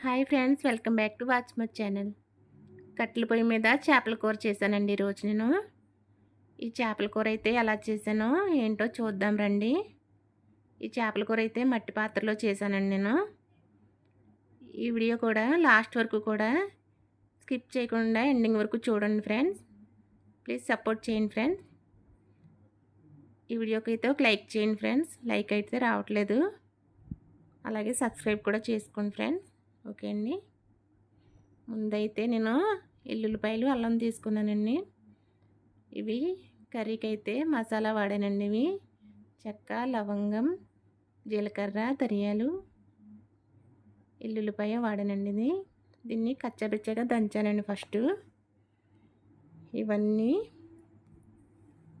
Hi friends welcome back to watch my channel. కట్టెల పొయ్యి మీద చేపల కూర చేశానండి ఈరోజు నేను. ఈ చేపల కూర అయితే ఎలా చేశానో ఏంటో చూద్దాం రండి. ఈ చేపల కూర అయితే మట్టి పాత్రలో చేశానండి నేను. ఈ వీడియో కూడా లాస్ట్ వరకు కూడా స్కిప్ చేయకుండా ఎండింగ్ వరకు చూడండి ఫ్రెండ్స్. ప్లీజ్ సపోర్ట్ చేయండి ఫ్రెండ్స్. ఈ వీడియోకి అయితే ఒక లైక్ చేయండి ఫ్రెండ్స్. లైక్ అయితే రావట్లేదు. అలాగే సబ్స్క్రైబ్ కూడా చేసుకోండి ఫ్రెండ్స్. ఓకే అండి. ముందైతే నేను ఎల్లుల్లిపాయలు అల్లం తీసుకున్నానండి. ఇవి కర్రీకి అయితే మసాలా వాడానండి ఇవి. చెక్క లవంగం జీలకర్ర ధనియాలు ఎల్లుల్లిపాయ వాడానండి ఇది. దీన్ని కచ్చబిచ్చగా దంచానండి ఫస్ట్. ఇవన్నీ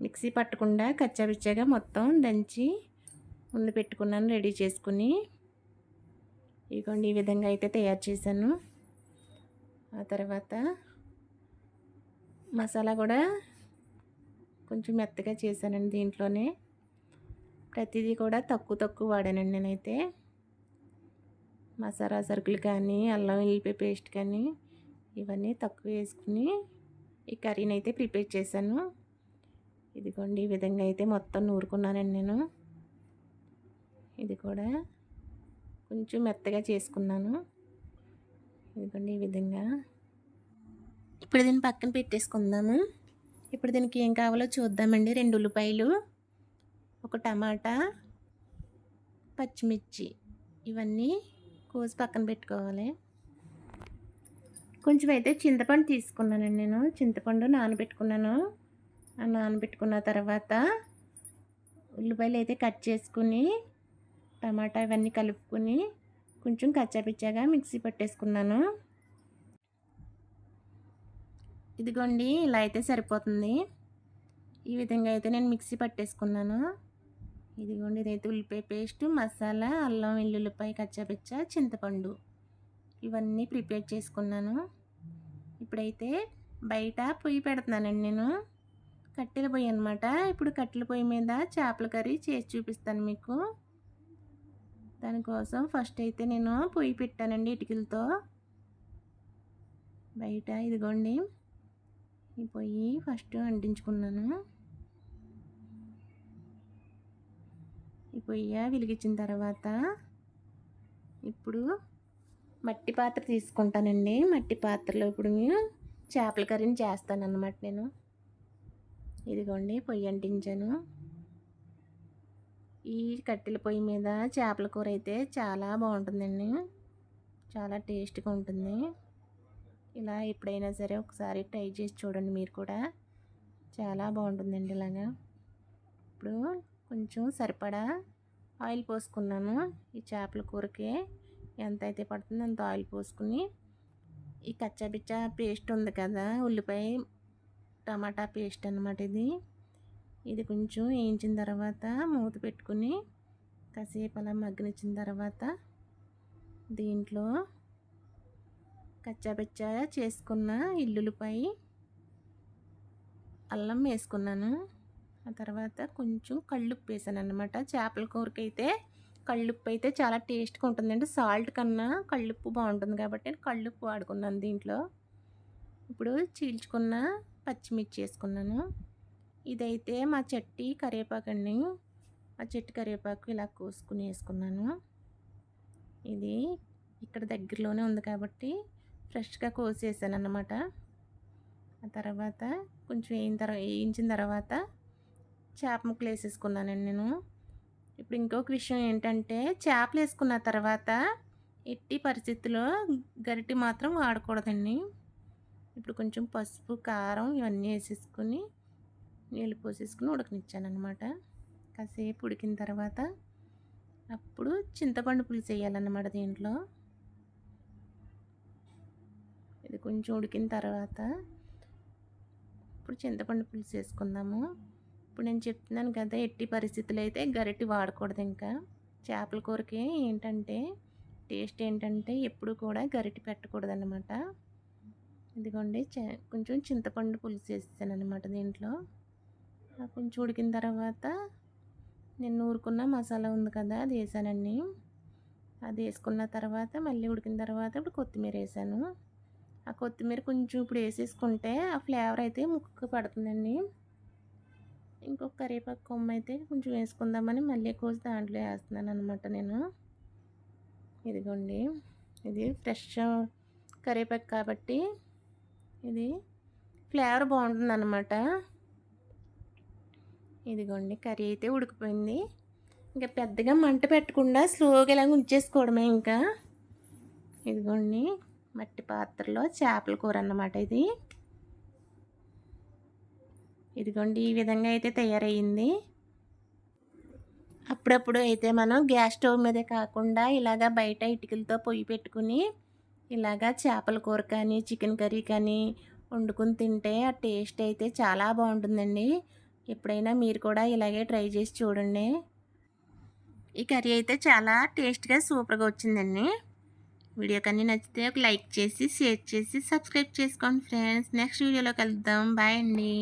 మిక్సీ పట్టకుండా కచ్చాబిచ్చగా మొత్తం దంచి ముందు పెట్టుకున్నాను రెడీ చేసుకుని. ఇదిగోండి ఈ విధంగా అయితే తయారు చేశాను. ఆ తర్వాత మసాలా కూడా కొంచెం మెత్తగా చేశానండి దీంట్లోనే. ప్రతిదీ కూడా తక్కువ తక్కువ వాడానండి నేనైతే. మసాలా సరుకులు కానీ అల్లం వెల్లిపాయ పేస్ట్ కానీ ఇవన్నీ తక్కువ వేసుకుని ఈ కర్రీని అయితే ప్రిపేర్ చేశాను. ఇదిగోండి ఈ విధంగా అయితే మొత్తం నూరుకున్నానండి నేను. ఇది కూడా కొంచెం మెత్తగా చేసుకున్నాను. ఇదిగోండి ఈ విధంగా. ఇప్పుడు దీన్ని పక్కన పెట్టేసుకుందాము. ఇప్పుడు దీనికి ఏం కావాలో చూద్దామండి. రెండు ఉల్లిపాయలు ఒక టమాటా పచ్చిమిర్చి ఇవన్నీ కోసి పక్కన పెట్టుకోవాలి. కొంచెం అయితే చింతపండు తీసుకున్నానండి నేను. చింతపండు నానబెట్టుకున్నాను. ఆ నానబెట్టుకున్న తర్వాత ఉల్లిపాయలు అయితే కట్ చేసుకుని టమాటా ఇవన్నీ కలుపుకొని కొంచెం కచ్చాపిచ్చాగా మిక్సీ పట్టేసుకున్నాను. ఇదిగోండి ఇలా అయితే సరిపోతుంది. ఈ విధంగా అయితే నేను మిక్సీ పట్టేసుకున్నాను. ఇదిగోండి ఇదైతే ఉల్లిపాయ పేస్ట్ మసాలా అల్లం వెల్లుల్లిపాయ కచ్చాపిచ్చ చింతపండు ఇవన్నీ ప్రిపేర్ చేసుకున్నాను. ఇప్పుడైతే బయట పొయ్యి పెడుతున్నానండి నేను. కట్టెల పొయ్యి అనమాట ఇప్పుడు కట్టెల పొయ్యి మీద చేపల కర్రీ చేసి చూపిస్తాను మీకు. దానికోసం ఫస్ట్ అయితే నేను పొయ్యి పెట్టానండి ఇటుకలతో. బయట ఇదిగోండి ఈ పొయ్యి ఫస్ట్ అంటించుకున్నాను. ఈ పొయ్యి వెలిగించిన తర్వాత ఇప్పుడు మట్టి పాత్ర తీసుకుంటానండి. మట్టి పాత్రలో ఇప్పుడు చేపల కర్రీని చేస్తాను అన్నమాట నేను. ఇదిగోండి పొయ్యి అంటించాను. ఈ కట్టెల పొయ్యి మీద చేపల కూర అయితే చాలా బాగుంటుందండి. చాలా టేస్ట్గా ఉంటుంది. ఇలా ఎప్పుడైనా సరే ఒకసారి ట్రై చేసి చూడండి మీరు కూడా. చాలా బాగుంటుందండి ఇలాగా. ఇప్పుడు కొంచెం సరిపడా ఆయిల్ పోసుకున్నాను. ఈ చేపల కూరకి ఎంత అయితే పడుతుందో అంత ఆయిల్ పోసుకుని ఈ కచ్చాబిచ్చా పేస్ట్ ఉంది కదా ఉల్లిపాయ టమాటా పేస్ట్ అనమాట ఇది. ఇది కొంచెం వేయించిన తర్వాత మూత పెట్టుకుని కాసేపు అలా మగ్గనిచ్చిన తర్వాత దీంట్లో కచ్చాబెచ్చా చేసుకున్న ఇల్లులపై అల్లం వేసుకున్నాను. ఆ తర్వాత కొంచెం కళ్ళుప్పు వేసాను అనమాట చేపల కూరకైతే అయితే కళ్ళుప్పు అయితే చాలా టేస్ట్గా ఉంటుందండి. సాల్ట్ కన్నా కళ్ళుప్పు బాగుంటుంది కాబట్టి నేను కళ్ళుప్పు వాడుకున్నాను దీంట్లో. ఇప్పుడు చీల్చుకున్న పచ్చిమిర్చి వేసుకున్నాను. ఇదైతే మా చెట్టి కరివేపాకు అండి ఆ చెట్టు కరివేపాకు ఇలా కోసుకుని వేసుకున్నాను. ఇది ఇక్కడ దగ్గరలోనే ఉంది కాబట్టి ఫ్రెష్గా కోసేసాను అన్నమాట ఆ తర్వాత కొంచెం వేయిన తర్వాత వేయించిన తర్వాత చేప ముక్కలు వేసేసుకున్నానండి నేను. ఇప్పుడు ఇంకొక విషయం ఏంటంటే చేపలు వేసుకున్న తర్వాత ఎట్టి పరిస్థితుల్లో గరిటి మాత్రం వాడకూడదండి. ఇప్పుడు కొంచెం పసుపు కారం ఇవన్నీ వేసేసుకుని నీళ్ళు పోసేసుకుని ఉడకనిచ్చాను అనమాట కాసేపు ఉడికిన తర్వాత అప్పుడు చింతపండు పులుసు వేయాలన్నమాట దీంట్లో. ఇది కొంచెం ఉడికిన తర్వాత ఇప్పుడు చింతపండు పులుసు వేసుకుందాము ఇప్పుడు నేను చెప్తున్నాను కదా ఎట్టి పరిస్థితులు అయితే గరిటి వాడకూడదు ఇంకా. చేపల కూరకి ఏంటంటే టేస్ట్ ఏంటంటే ఎప్పుడు కూడా గరిటి పెట్టకూడదు అనమాట ఇదిగోండి కొంచెం చింతపండు పులుసు వేస్తాను అనమాట దీంట్లో. కొంచెం ఉడికిన తర్వాత నేను నూరుకున్న మసాలా ఉంది కదా అది వేసానండి. అది వేసుకున్న తర్వాత మళ్ళీ ఉడికిన తర్వాత ఇప్పుడు కొత్తిమీర వేసాను. ఆ కొత్తిమీర కొంచెం ఇప్పుడు వేసేసుకుంటే ఆ ఫ్లేవర్ అయితే ముక్కకు పడుతుందండి. ఇంకొక కరివేపాకు కొమ్మ అయితే కొంచెం వేసుకుందామని మళ్ళీ కోసి దాంట్లో వేస్తున్నాను అనమాట నేను. ఇదిగోండి ఇది ఫ్రెష్ కరివేపాకు కాబట్టి ఇది ఫ్లేవర్ బాగుంటుంది అనమాట ఇదిగోండి కర్రీ అయితే ఉడికిపోయింది. ఇంకా పెద్దగా మంట పెట్టకుండా స్లోగా ఇలా ఉంచేసుకోవడమే ఇంకా. ఇదిగోండి మట్టి పాత్రలో చేపల కూర అన్నమాట ఇది. ఇదిగోండి ఈ విధంగా అయితే తయారయ్యింది. అప్పుడప్పుడు అయితే మనం గ్యాస్ స్టవ్ మీదే కాకుండా ఇలాగా బయట ఇటుకలతో పొయ్యి పెట్టుకుని ఇలాగా చేపల కూర కానీ చికెన్ కర్రీ కానీ వండుకుని తింటే ఆ టేస్ట్ అయితే చాలా బాగుంటుందండి. ఎప్పుడైనా మీరు కూడా ఇలాగే ట్రై చేసి చూడండి. ఈ కర్రీ అయితే చాలా టేస్ట్గా సూపర్గా వచ్చిందండి. వీడియో కానీ నచ్చితే ఒక లైక్ చేసి షేర్ చేసి సబ్స్క్రైబ్ చేసుకోండి ఫ్రెండ్స్. నెక్స్ట్ వీడియోలో కలుద్దాం. బాయ్ అండి.